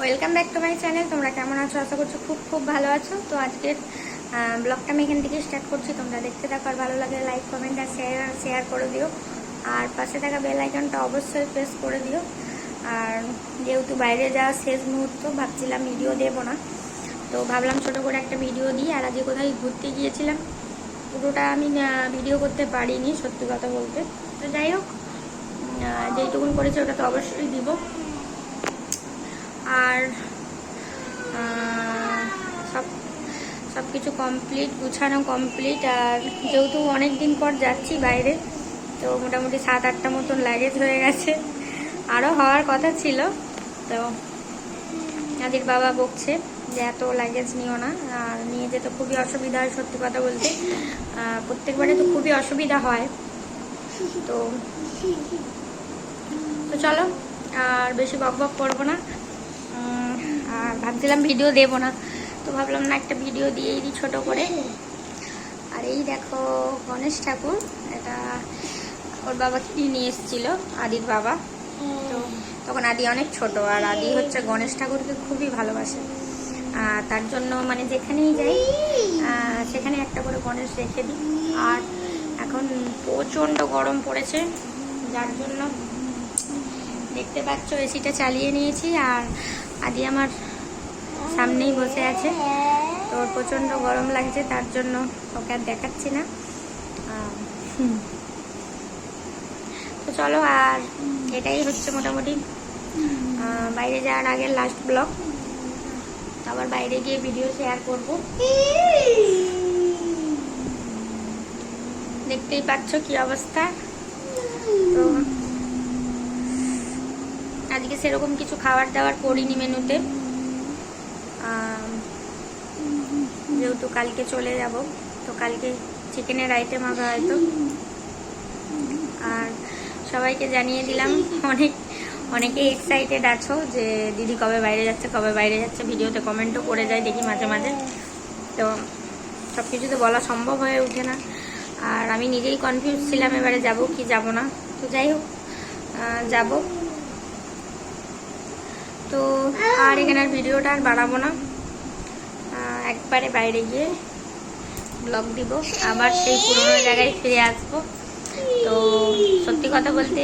Welcome back to my channel. তোমরা কেমন আছো? আশা করছ খুব খুব ভালো আছো। তো আজকের ব্লগটা আমি এখান থেকে স্টার্ট করছি। তোমরা দেখতে থাকো আর ভালো লাগে লাইক কমেন্ট আর শেয়ার শেয়ার করে দিও। আর পাশে থাকা বেল আইকনটা অবশ্যই প্রেস করে দিও। আর যেহেতু বাইরে যাওয়া শেষ মুহূর্ত, ভাবছিলাম ভিডিও দেবো না। তো ভাবলাম ছোট করে একটা ভিডিও দিই। আর আজকে কোথায় ঘুরতে গিয়েছিলাম, পুরোটা আমি ভিডিও করতে পারিনি, সত্যি কথা বলতে। তো যাই হোক যেইটুকুন করেছে ওটা তো অবশ্যই দিব। আর সব সব কিছু কমপ্লিট গুছানো কমপ্লিট আর যেহেতু অনেক দিন পর যাচ্ছি বাইরে, তো মোটামুটি সাত আটটা মতন লাগেজ হয়ে গেছে। আরও হওয়ার কথা ছিল, তো আদির বাবা বকছে যে এত লাগেজ নিও না, আর নিয়ে যেতে খুবই অসুবিধা হয় সত্যি কথা বলতে। প্রত্যেকবারে তো খুবই অসুবিধা হয়। তো তো চলো, আর বেশি বক বক করব না। ভাবছিলাম ভিডিও দেবো না, তো ভাবলাম না একটা ভিডিও দিয়েই দিই ছোটো করে। আর এই দেখো গণেশ ঠাকুর, এটা ওর বাবা কি নিয়ে এসেছিল, আদির বাবা। তো তখন আদি অনেক ছোট, আর আদি হচ্ছে গণেশ ঠাকুরকে খুবই ভালোবাসে। তার জন্য মানে যেখানেই যাই সেখানে একটা করে গণেশ রেখে দিই। আর এখন প্রচণ্ড গরম পড়েছে, যার জন্য দেখতে পাচ্ছ এসিটা চালিয়ে নিয়েছি। আর আদি আমার সামনেই বসে আছে। তো ওর প্রচণ্ড গরম লাগছে, তার জন্য ওকে আর দেখাচ্ছি না। তো চলো, আর এটাই হচ্ছে মোটামুটি। বাইরে যাওয়ার আগে লাস্ট ব্লগ আবার বাইরে গিয়ে ভিডিও শেয়ার করব। দেখতেই পাচ্ছ কি অবস্থা। তো আজকে সেরকম কিছু খাবার দাবার করিনি মেনুতে। যেহেতু কালকে চলে যাব, তো কালকে চিকেনের আইটেম হবে হয়তো। আর সবাইকে জানিয়ে দিলাম, অনেক, অনেকে এক্সাইটেড আছো যে দিদি কবে বাইরে যাচ্ছে, কবে বাইরে যাচ্ছে, ভিডিওতে কমেন্টও করে যায় দেখি মাঝে মাঝে। তো সব কিছু তো বলা সম্ভব হয়ে ওঠে না। আর আমি নিজেই কনফিউজ ছিলাম এবারে যাব কি যাব না। তো যাই হোক যাব। তো আর এখানে ভিডিওটা আর বাড়াবো না। একবারে বাইরে গিয়ে ব্লগ দিব। আবার সেই পুরোনো জায়গায় ফিরে আসব। তো সত্যি কথা বলতে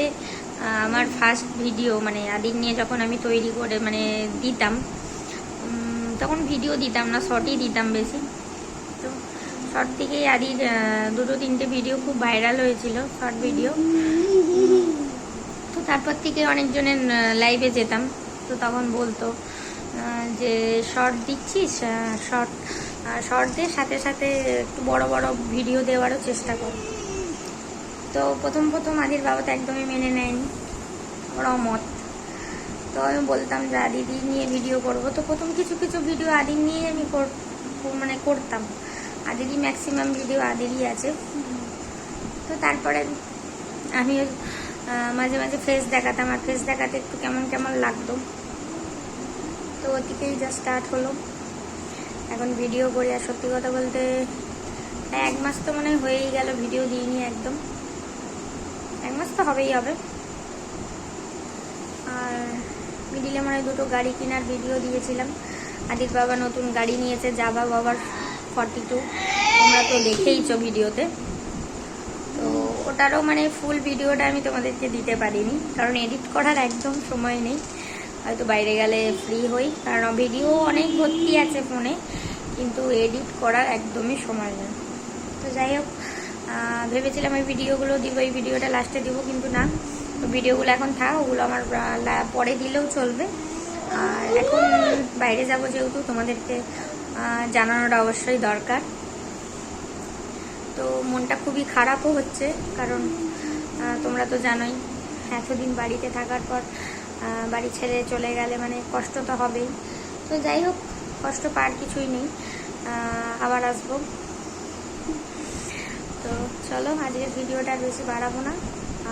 আমার ফার্স্ট ভিডিও মানে আদিক নিয়ে যখন আমি তৈরি করে মানে দিতাম তখন ভিডিও দিতাম না শর্টই দিতাম বেশি। তো শর্ট থেকেই আদির দুটো তিনটে ভিডিও খুব ভাইরাল হয়েছিল শর্ট ভিডিও তো তারপর থেকে অনেকজনের লাইভে যেতাম। তো তখন বলতো যে শর্ট দিচ্ছিস শর্ট শর্ট দিয়ে সাথে সাথে একটু বড় বড় ভিডিও দেওয়ারও চেষ্টা কর। তো প্রথম প্রথম আদির বাবা তো একদমই মেনে নেয়নি ওরাও মত। তো আমি বলতাম যে আদিদি নিয়ে ভিডিও করব। তো প্রথম কিছু কিছু ভিডিও আদির নিয়ে আমি মানে করতাম। আদিরই ম্যাক্সিমাম ভিডিও আদিরই আছে। তো তারপরে আমি আহ, মাঝে মাঝে ফেস দেখাতাম, আর ফেস দেখাতে একটু কেমন কেমন লাগতো। তো ওদিকেই যা স্টার্ট হলো। এখন ভিডিও করি, আর সত্যি কথা বলতে এক মাস তো মনে হয় হয়েই গেল ভিডিও দিইনি একদম। এক মাস তো হবেই হবে। আর মিডিলে মানে দুটো গাড়ি কেনার ভিডিও দিয়েছিলাম। আদির বাবা নতুন গাড়ি নিয়েছে যাবা বাবার ফর্টি টু তোমরা তো দেখেইছো ভিডিওতে ওটারও মানে ফুল ভিডিওটা আমি তোমাদেরকে দিতে পারিনি, কারণ এডিট করার একদম সময় নেই। হয়তো বাইরে গেলে ফ্রি হই, কারণ ভিডিও অনেক ভর্তি আছে ফোনে কিন্তু এডিট করার একদমই সময় নেই। তো যাই হোক ভেবেছিলাম এই ভিডিওগুলো দিব, এই ভিডিওটা লাস্টে দিব, কিন্তু না। ভিডিওগুলো এখন থাক, ওগুলো আমার পরে দিলেও চলবে। আর এখন বাইরে যাব যেহেতু, তোমাদেরকে জানানোটা অবশ্যই দরকার। তো মনটা খুবই খারাপও হচ্ছে, কারণ তোমরা তো জানোই, এতদিন বাড়িতে থাকার পর বাড়ি ছেড়ে চলে গেলে মানে কষ্ট তো হবেই। তো যাই হোক, কষ্ট পার কিছুই নেই আবার আসব। তো চলো, আজকের ভিডিওটা বেশি বাড়াবো না।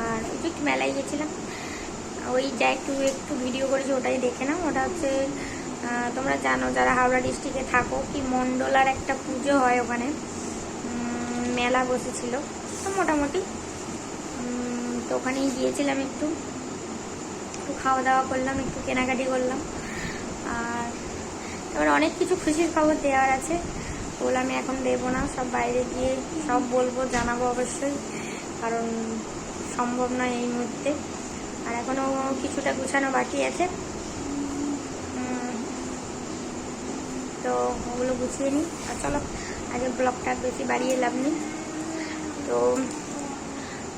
আর ওই একটু মেলায় গেছিলাম। ওই যা একটু একটু ভিডিও করেছি, ওটাই দেখে নাও। ওটা হচ্ছে তোমরা জানো, যারা হাওড়া ডিস্ট্রিক্টে থাকো, কি মণ্ডলার একটা পুজো হয় ওখানে। মেলা বসেছিল। তো মোটামুটি তো ওখানেই গিয়েছিলাম একটু। একটু খাওয়া দাওয়া করলাম, একটু কেনাকাটি করলাম। আর এবার অনেক কিছু খুশির খবর দেওয়ার আছে। ওগুলো আমি এখন দেবো না, সব বাইরে গিয়ে সব বলব, জানাব অবশ্যই। কারণ সম্ভব নয় এই মুহূর্তে। আর এখনও কিছুটা গুছানো বাকি আছে। তো ওগুলো গুছিয়ে নিই। আর চলো আগে ব্লগটা বেশি বাড়িয়ে লাভ নেই। তো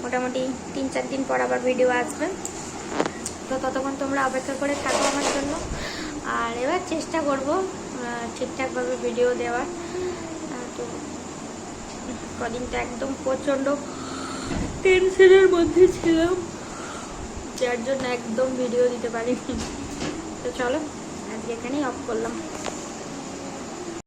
মোটামুটি তিন চার দিন পর আবার ভিডিও আসবে। তো ততক্ষণ তোমরা অপেক্ষা করে থাকো আমার জন্য। আর এবার চেষ্টা করব ঠিকঠাকভাবে ভিডিও দেওয়ার। তো কদিনটা একদম প্রচণ্ড টেনশনের মধ্যে ছিলাম, যার জন্য একদম ভিডিও দিতে পারিনি। তো চলো, আজকে এখানেই অফ করলাম।